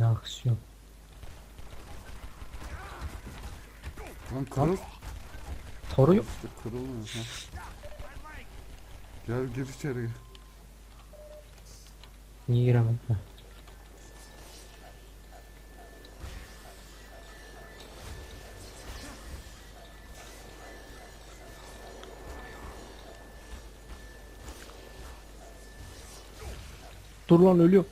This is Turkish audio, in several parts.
Ne aksiyon. Lan kırıl. Toru yok. İşte kırılmıyor. Ha. Gel gir içeri. Niye giremedim? Heh. Dur lan ölüyor.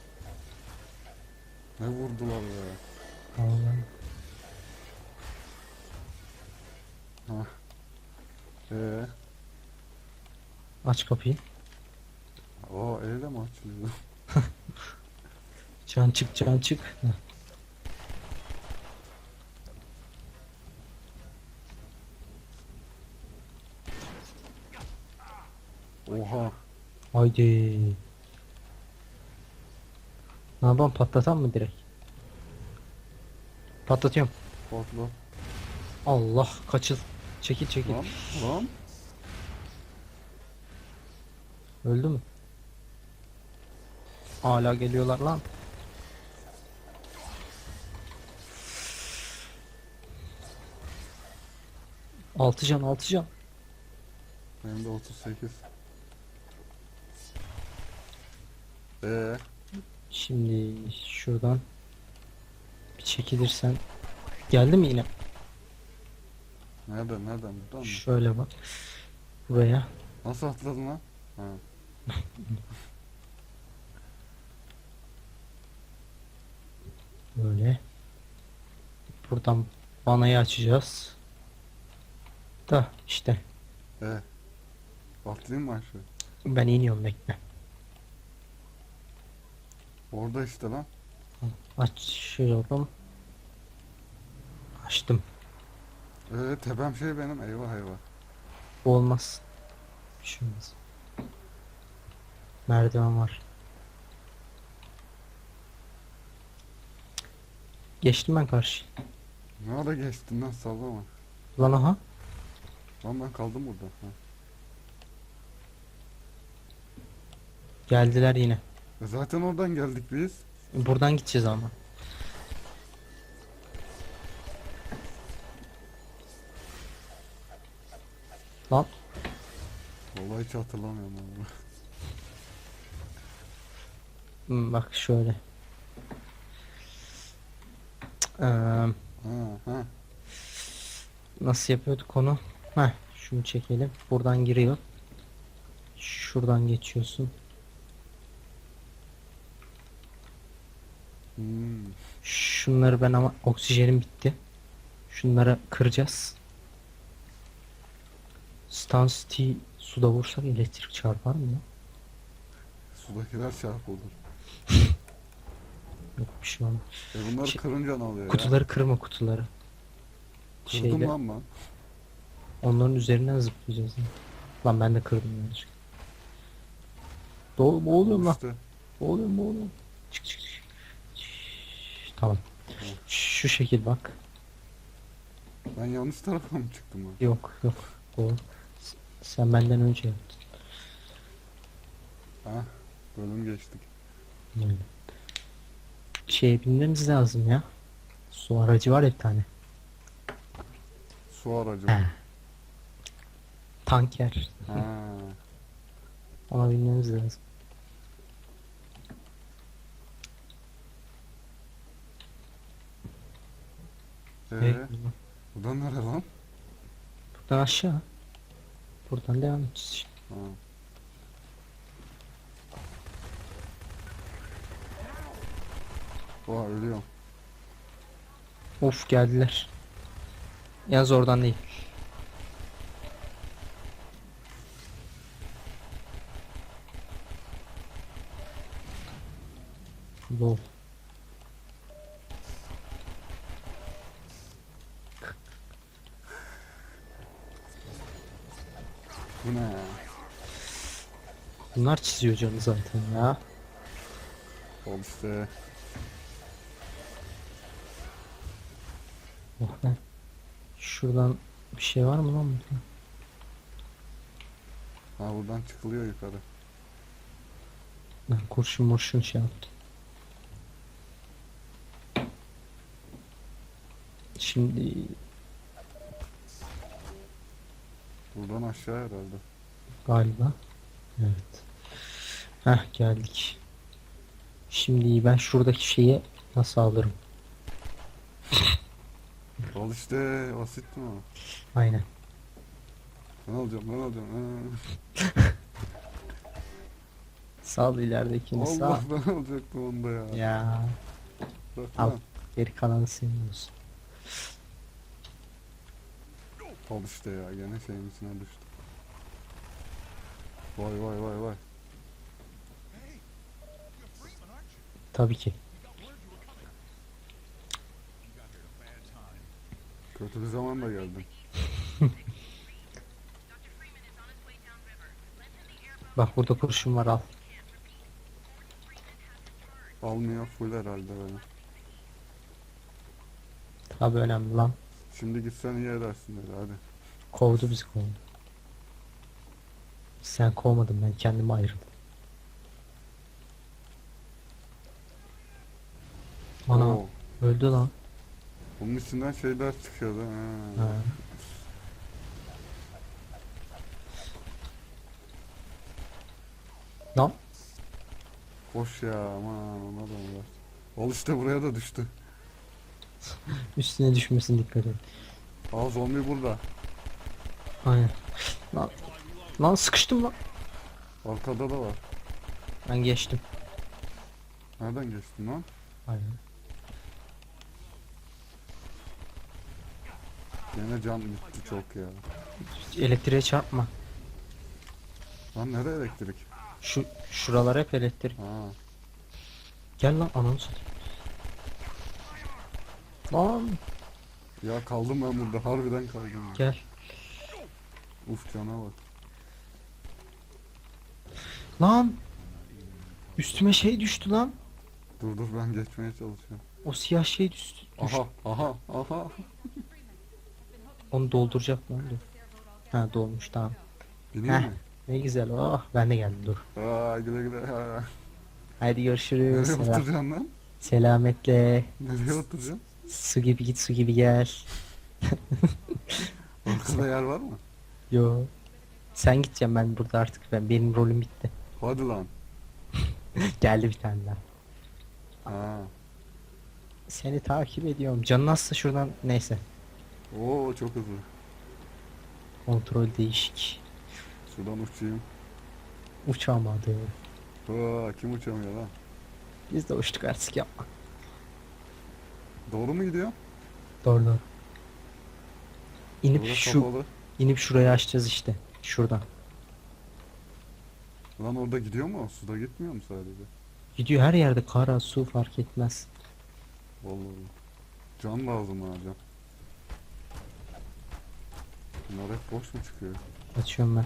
Ee, Aç kapıyı. o elle mi açılıyor? Can çık can çık. Heh. Oha. Haydi. Ne yapalım patlatan mı direkt? Patlatıyorum. Patla. Allah kaçıl. Çekil çekil. Lan lan. Öldü mü? Hala geliyorlar lan. Altı can altı can. Benim de 38. Ee, Şimdi şuradan bir çekilirsen geldi mi yine? Nereden nereden buradan mı? Şöyle bak. Buraya. Nasıl atladın lan? Ha. Böyle. Buradan vanayı açacağız. Da işte Ee. Atlayayım mı aşağı? ben iniyorum bekle. Orada işte lan. Açıyorum. Açtım. Ee, tepem şey benim. Eyvah eyvah. Bu olmaz. Bir şey olmaz. Merdiven var. Geçtim ben karşı. Ne ara geçtin lan sallama. Lan aha. Lan ben kaldım burada. Ha. Geldiler yine. E zaten oradan geldik biz. Buradan gideceğiz ama. Lan Vallahi hiç hatırlamıyorum onu. hmm, bak şöyle. Ha ha. nasıl yapıyorduk onu? Heh, şunu çekelim. Buradan giriyor. Şuradan geçiyorsun. Hmm. Şunları ben ama oksijenim bitti. Şunları kıracağız. Stans T suda vursak elektrik çarpar mı? ya? Sudakiler şarp olur. Yok bir şey olmaz. E bunları Şey- kırınca ne oluyor ya? Kutuları kırma kutuları. Kırdım Şeyde lan ben. onların üzerinden zıplayacağız. ya. Lan ben de kırdım yanlışlıkla. Doğru boğuluyorum lan. İşte. Boğuluyorum boğuluyorum. Çık çık çık. Şşş, Tamam. Şu şekil bak. Ben yanlış tarafa mı çıktım ben? Yok yok. Doğru. Sen benden önce yaptın. Ha? Bölüm geçtik. Şeye binmemiz lazım ya. Su aracı var ya bir tane. Su aracı. He. Tanker. ha. Ona binmemiz lazım. Ee, Evet. buradan nere lan? Buradan aşağı. Buradan devam edeceğiz. işte. Ha. Oha ölüyorum. Of geldiler. Yalnız oradan değil. Lol. Bu ne ya? Bunlar çiziyor canı zaten ya. Ol işte. Oh be. Şuradan bir şey var mı lan burada? Ha buradan çıkılıyor yukarı. Ben kurşun murşun şey yaptım. Şimdi Buradan aşağı herhalde. galiba. Evet. Heh geldik. Şimdi ben şuradaki şeyi nasıl alırım? Al işte basit mi o? Aynen. Ben alacağım ben alacağım. Sağ ileridekini Ha. sağ. Allah ben alacaktım onu da ya. Ya Bırak Al. lan. geri kalanı senin olsun. Al işte ya gene şeyin içine düştü. Vay vay vay vay. Tabii ki. Kötü bir zaman da geldin. Bak burada kurşun var al. Almıyor full herhalde böyle. Tabii önemli lan. Şimdi gitsen iyi edersin dedi hadi. Kovdu bizi kovdu. Sen kovmadın ben kendimi ayırdım. Ana Oo, öldü lan. Bunun içinden şeyler çıkıyordu. Ha. Ha. Lan Koş ya aman ona da uğraş. Al işte buraya da düştü. üstüne düşmesin dikkat et. Aa zombi burada. Aynen. Lan, lan sıkıştım lan. Arkada da var. Ben geçtim. Nereden geçtin lan? Aynen. Yine can bitti çok ya. Elektriğe çarpma. Lan nereye elektrik? Şu şuralar hep elektrik. Ha. Gel lan ananı satayım. Lan Ya kaldım ben burada. Harbiden kaldım. ya. gel. Uf cana bak. Lan. Üstüme şey düştü lan. Dur dur ben geçmeye çalışıyorum. O siyah şey düştü. düştü. Aha aha aha. Onu dolduracak lan dur. Ha dolmuş tamam. Heh. mi? Ne güzel oh ben de geldim dur. Aa güle güle. Ha. Haydi görüşürüz. Nereye Selam. oturacaksın lan? Selametle. Nereye oturacaksın? Su gibi git su gibi gel. Arkada yer var mı? Yo. Sen gideceğim ben burada artık ben benim rolüm bitti. Hadi lan. Geldi bir tane daha. Ha. Seni takip ediyorum. Canın nasılsa şuradan neyse. Oo çok hızlı. Kontrol değişik. Şuradan uçayım. Uçamadı. Aa, kim uçamıyor lan? Biz de uçtuk artık yapma. Doğru mu gidiyor? Doğru doğru. İnip Burası şu kapalı. inip şurayı açacağız işte. Şuradan. Lan orada gidiyor mu? Suda gitmiyor mu sadece? Gidiyor her yerde kara su fark etmez. Vallahi. Can lazım ha can. Bunlar hep boş mu çıkıyor? Açıyorum ben.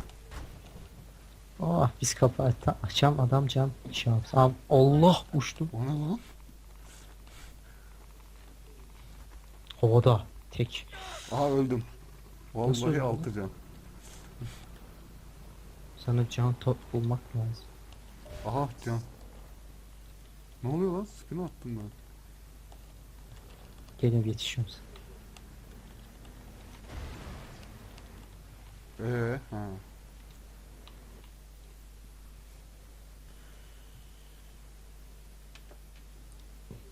Oh biz kapı aç açam adam can şey yapsın. Am- Allah uçtum. O ne lan? Havada. Tek. Aha öldüm. Nasıl Vallahi öldün altı can. Sana can top bulmak lazım. Aha can. Ne oluyor lan? Spin attım ben. Gene yetişiyorum sana. Ee, ha.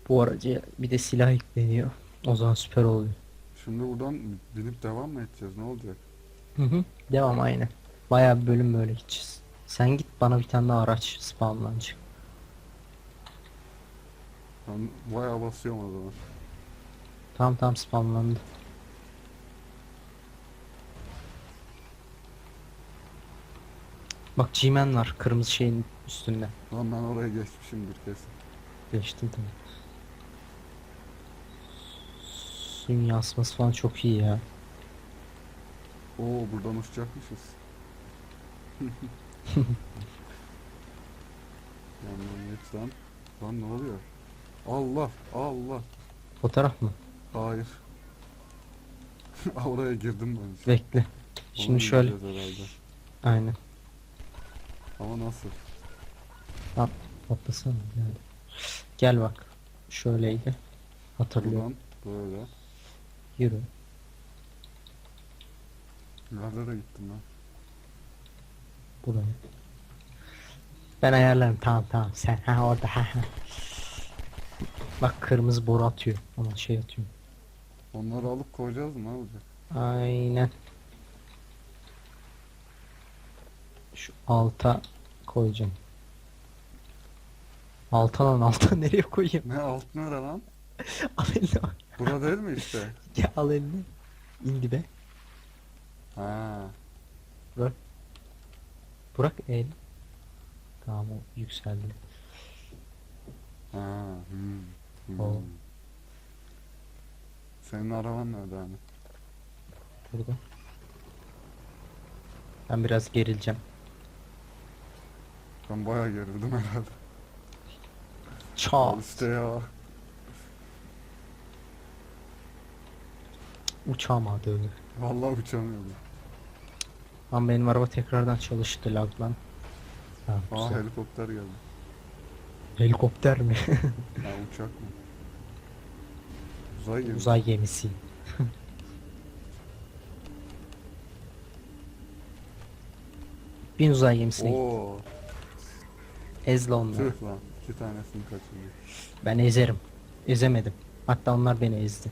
Bu araca bir de silah yükleniyor. O zaman süper oluyor. Şimdi buradan binip devam mı edeceğiz? Ne olacak? Hı hı. Devam aynı. Bayağı bir bölüm böyle gideceğiz. Sen git bana bir tane daha araç spawnlanacak. Ben bayağı basıyorum o zaman. Tamam tamam spawnlandı. Bak G-Man var kırmızı şeyin üstünde. Lan ben oraya geçmişimdir kesin. Geçtim tabii. Suyun yansıması falan çok iyi ya. Oo buradan uçacakmışız. Yandan geç lan. Lan ne oluyor? Allah Allah. Fotoğraf mı? Hayır. Oraya girdim ben. Bekle. Şimdi şöyle. herhalde. Aynen. Ama nasıl? Atlasana yani. Gel bak. Şöyleydi. Hatırlıyorum. Buradan böyle. Yürü. Nerelere gittin lan? Buraya. Ben ayarlarım tamam tamam sen ha orada ha ha. Bak kırmızı boru atıyor ama şey atıyor. Onları alıp koyacağız mı? Olacak? Aynen. Şu alta koyacağım. Alta lan alta nereye koyayım? Ne alt nere lan? al elini. Bura değil mi işte? Gel al elini. İndi be. Ha. Bırak el. Tamam o yükseldi. Ha. Hmm. Hmm. O. Senin araban nerede hani? Burada. Ben biraz gerileceğim. Ben bayağı gerildim herhalde. Al Çat. işte ya. Uçamadı. Vallahi uçamıyordum. Lan benim araba tekrardan çalıştı lag lan. Ha, Aa güzel. helikopter geldi. Helikopter mi? Ha uçak mı? Uzay gemisi. Uzay gemisi. Bin uzay gemisine. Oo. Ezle onları. Tüh lan. İki tanesini kaçırdım. Ben ezerim. Ezemedim. Hatta onlar beni ezdi.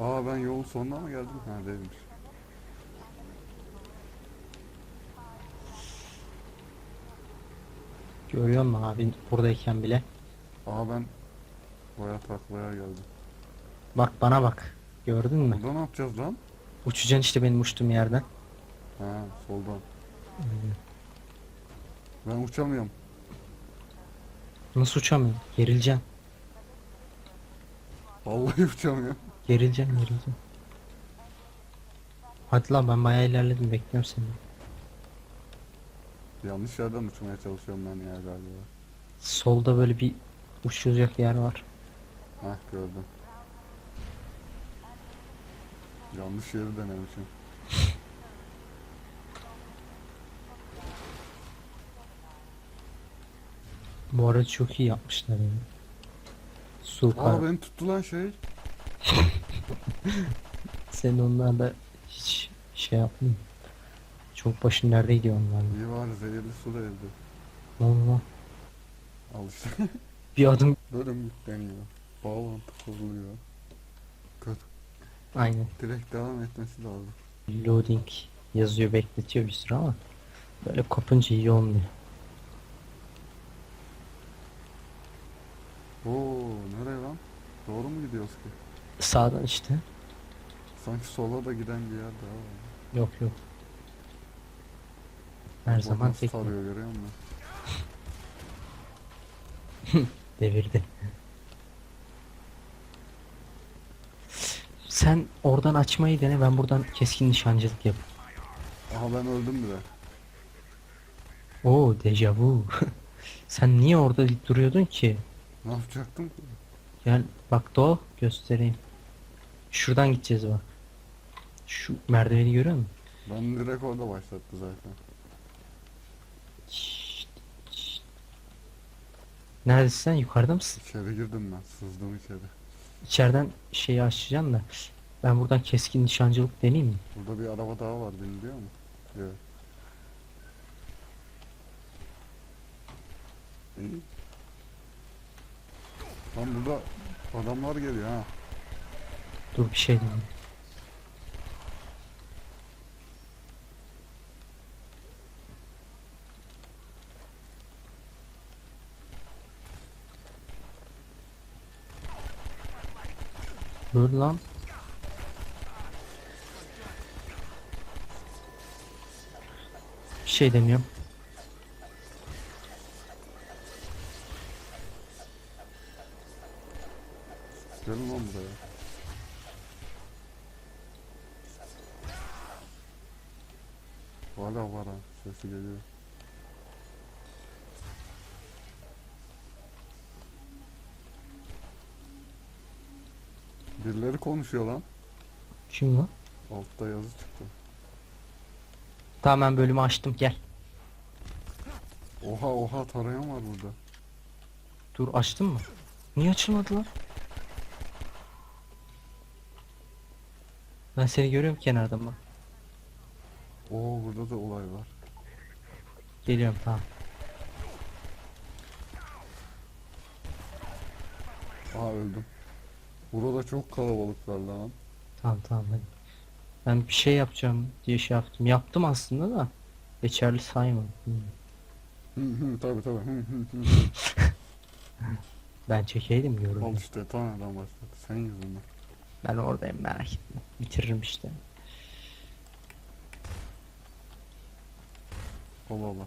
Aa ben yolun sonuna mı geldim? Ha değilmiş. Görüyor musun abi buradayken bile. Aa ben baya taklaya geldim. Bak bana bak. Gördün mü? Burada ne yapacağız lan? Uçacaksın işte benim uçtuğum yerden. Ha soldan. Ben uçamıyorum. Nasıl uçamıyorum? Gerileceğim. Vallahi uçamıyorum. Gerileceğim gerileceğim. Hadi lan ben bayağı ilerledim bekliyorum seni. Yanlış yerden uçmaya çalışıyorum ben ya galiba. Solda böyle bir uçacak yer var. Hah gördüm. Yanlış yeri denemişim. Bu arada çok iyi yapmışlar yani. Su Aa kar. beni tuttu lan şey. Senin onlarla hiç şey yapmayayım. Çok başın neredeydi onlarla? İyi var zehirli su değildi. Ne oldu lan? Al işte. Bir adım. Böyle mi yükleniyor? Bağlantı kuruluyor. Kötü. Aynen. Direkt devam etmesi lazım. Loading yazıyor bekletiyor bir süre ama böyle kopunca iyi olmuyor. Oo nereye lan? Doğru mu gidiyoruz ki? Sağdan işte. Sanki sola da giden bir yer daha var. Yok yok. Her Bak zaman tek tarıyor görüyor musun? devirdi. Sen oradan açmayı dene ben buradan keskin nişancılık yap. Aha ben öldüm bile. Oo dejavu. Sen niye orada duruyordun ki? Ne yapacaktım? Gel bak do göstereyim. Şuradan gideceğiz bak. Şu merdiveni görüyor musun? Ben direkt orada başlattı zaten. Neredesin sen? Yukarıda mısın? İçeri girdim ben. Sızdım içeri. İçeriden şeyi açacaksın da. Ben buradan keskin nişancılık deneyeyim mi? Burada bir araba daha var biliyor musun? Evet. İyi. Lan burada adamlar geliyor ha. Dur bir şey deneyeyim. Dur lan. Bir şey deniyorum. Konuşuyor lan. Kim lan? Altta yazı çıktı. Tamam ben bölümü açtım gel. Oha oha tarayan var burada. Dur açtın mı? Niye açılmadı lan? Ben seni görüyorum kenardan bak. Oo burada da olay var. Geliyorum tamam. Aa öldüm. Burada çok kalabalıklar lan. Tamam tamam hadi. Ben bir şey yapacağım diye şey yaptım. Yaptım aslında da. Geçerli saymadım. Hı hı tabi tabi. Hı hı hı. Ben çekeydim Al görürdüm. işte taneden başladı. Sen yüzünden. Ben oradayım merak etme. Bitiririm işte. Allah Allah.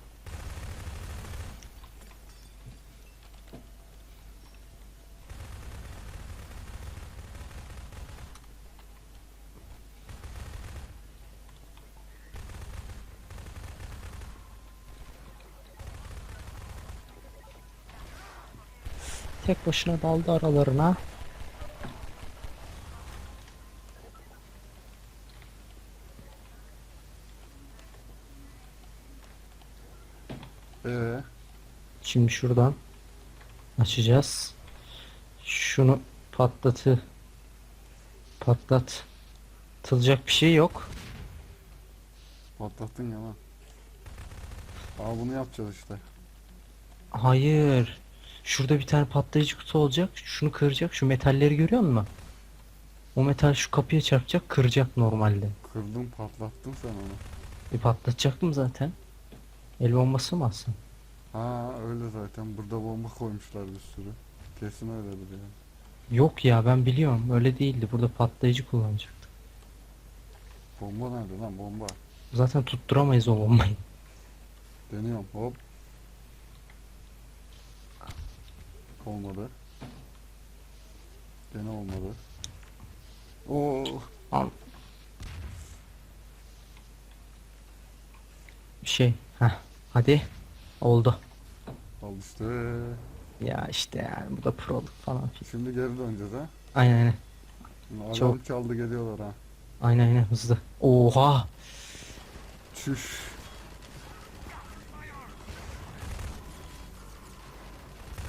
Tek başına daldı aralarına. Ee, Şimdi şuradan açacağız. Şunu patlatı patlat. Tılacak bir şey yok. patlattın ya lan. Aa bunu yapacağız işte. Hayır. Şurada bir tane patlayıcı kutu olacak. Şunu kıracak. Şu metalleri görüyor musun? O metal şu kapıya çarpacak, kıracak normalde. Kırdın patlattın sen onu. Bir patlatacaktım zaten. El bombası mı alsın? Ha öyle zaten. Burada bomba koymuşlar bir sürü. Kesin öyledir yani. Yok ya ben biliyorum. Öyle değildi. Burada patlayıcı kullanacaktım. Bomba nerede lan bomba? Zaten tutturamayız o bombayı. Deniyorum hop. Olmadı. Gene olmadı. Oo, Al. Şey. Heh. Hadi. Oldu. al işte. Ya işte yani bu da proluk falan. Şimdi geri döneceğiz ha. Aynen aynen. Alarm Çok- çaldı geliyorlar ha. Aynen aynen hızlı. Oha. Çüş.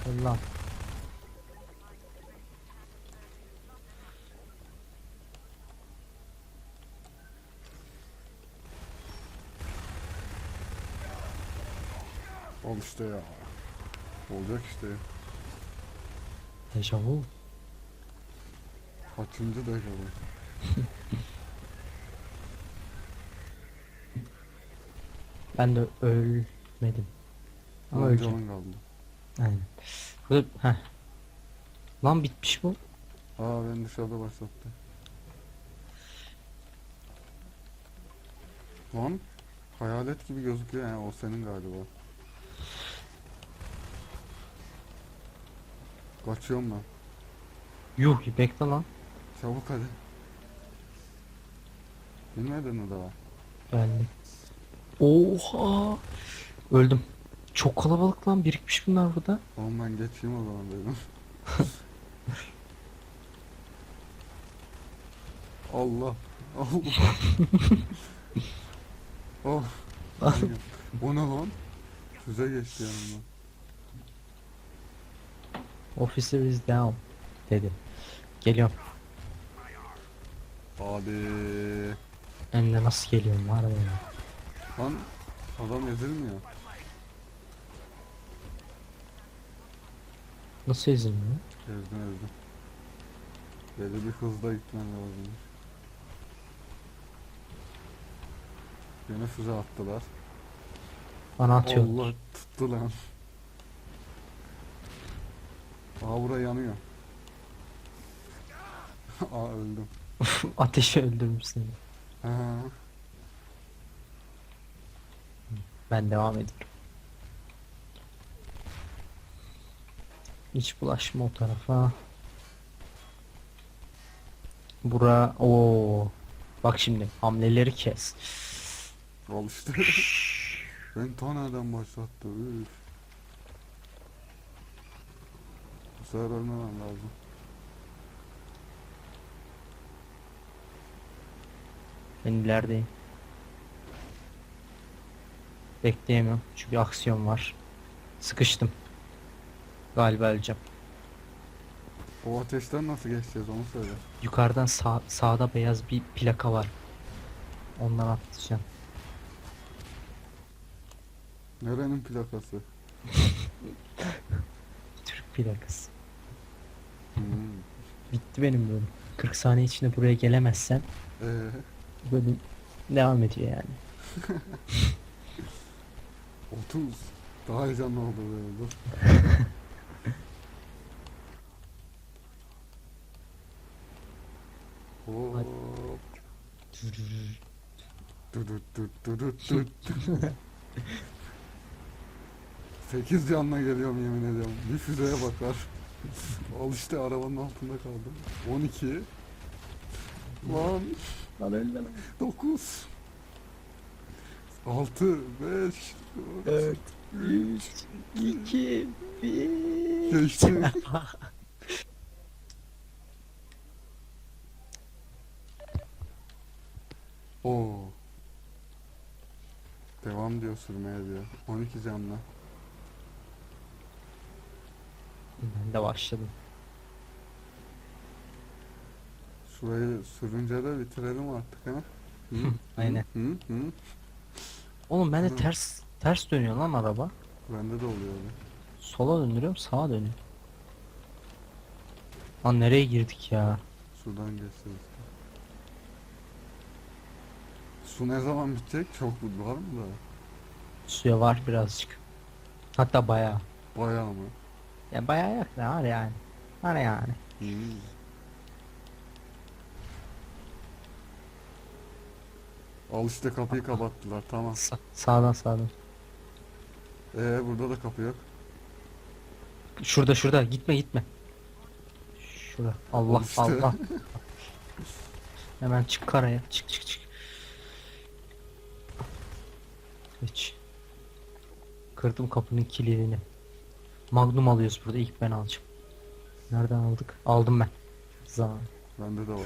Allah. Al işte ya. Olacak işte. Dejavu. Kaçıncı dejavu. Ben de ölmedim. Ama On öleceğim. canın kaldı. Aynen. Burada, heh. Lan bitmiş bu. Aa ben dışarıda başlattı. Lan hayalet gibi gözüküyor yani o senin galiba. Kaçıyorum ben. Yuh bekle lan. Çabuk hadi. Bilmedin mi daha? Geldi. Oha. Öldüm. Çok kalabalık lan birikmiş bunlar burada. Oğlum ben geçeyim o zaman dedim. Allah. Allah. oh. o ne lan? Füze geçti yanımdan. Officer is down. Dedi. Geliyorum. Hadi. Hem de nasıl geliyorum var ya. Lan adam ezilmiyor. Nasıl ezilmiyor? Ezdim ezdim. Belli bir hızda gitmen lazım. Yine füze attılar. Bana atıyor. Allah tuttu lan. Aa bura yanıyor. Aa öldüm. Ateşi öldürmüş seni. Ha. Ben devam ediyorum. Hiç bulaşma o tarafa. Bura o. Bak şimdi hamleleri kes. Al işte. ben ta nereden başlattı. Üf. Bu sefer ölmemem lazım. Ben ilerideyim. Bekleyemiyorum çünkü aksiyon var. Sıkıştım. Galiba öleceğim. O ateşten nasıl geçeceğiz onu söyle. Yukarıdan sağ, sağda beyaz bir plaka var. Ondan atlayacağım. Nerenin plakası? Türk plakası. Bitti benim bölüm. 40 saniye içinde buraya gelemezsen Ee, bölüm devam ediyor yani. 30. Daha heyecanlı oldu böyle dur. Hop. 8 canla geliyorum yemin ediyorum. Bir füzeye bakar. Al işte arabanın altında kaldım. 12. Lan Lan lan. 9. 6 5 4, 3, 2, 1. Geçtim. Oo. Devam diyor sürmeye diyor. 12 canlı. Ben de başladım. Şurayı sürünce de bitirelim artık ha. Hı? Aynen. Hı? Hı? Oğlum ben de Hı. ters ters dönüyor lan araba. Bende de oluyor öyle. Sola döndürüyorum sağa dönüyor. Lan nereye girdik ya? Şuradan geçeceğiz. Su ne zaman bitecek? Çok var mı da? Suya var birazcık. Hatta bayağı. Bayağı mı? Ya bayağı yok da var yani. Var yani. Hmm. Al işte kapıyı kapattılar tamam. Sa- sağdan sağdan. Ee burada da kapı yok. Şurada şurada gitme gitme. Şurada. Allah Al işte. Allah. Hemen çık karaya. Çık çık çık. Geç. Kırdım kapının kilidini. Magnum alıyoruz burada. İlk ben alacağım. Nereden aldık? Aldım ben. Zaman. Bende de var.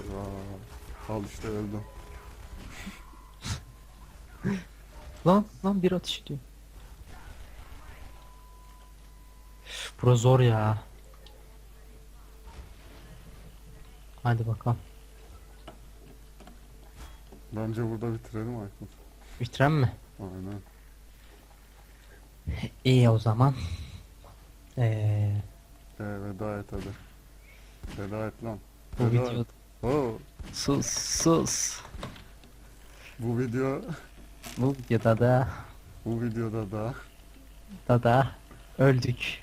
Aa, al işte öldüm. Lan lan bir atış ediyor. Bura zor ya. Hadi bakalım. Bence burada bitirelim Aykut. Bitiren mi? Aynen. İyi o zaman. Ee, Ee, veda et hadi. Veda et lan. bu Veda video et. Oo, sus sus. bu video Bu videoda da bu videoda da da da öldük.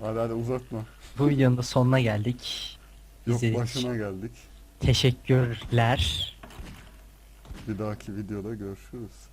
hadi hadi uzatma. Bu videonun da sonuna geldik. Yok İzlediğiniz başına geldik. Teşekkürler. Bir dahaki videoda görüşürüz.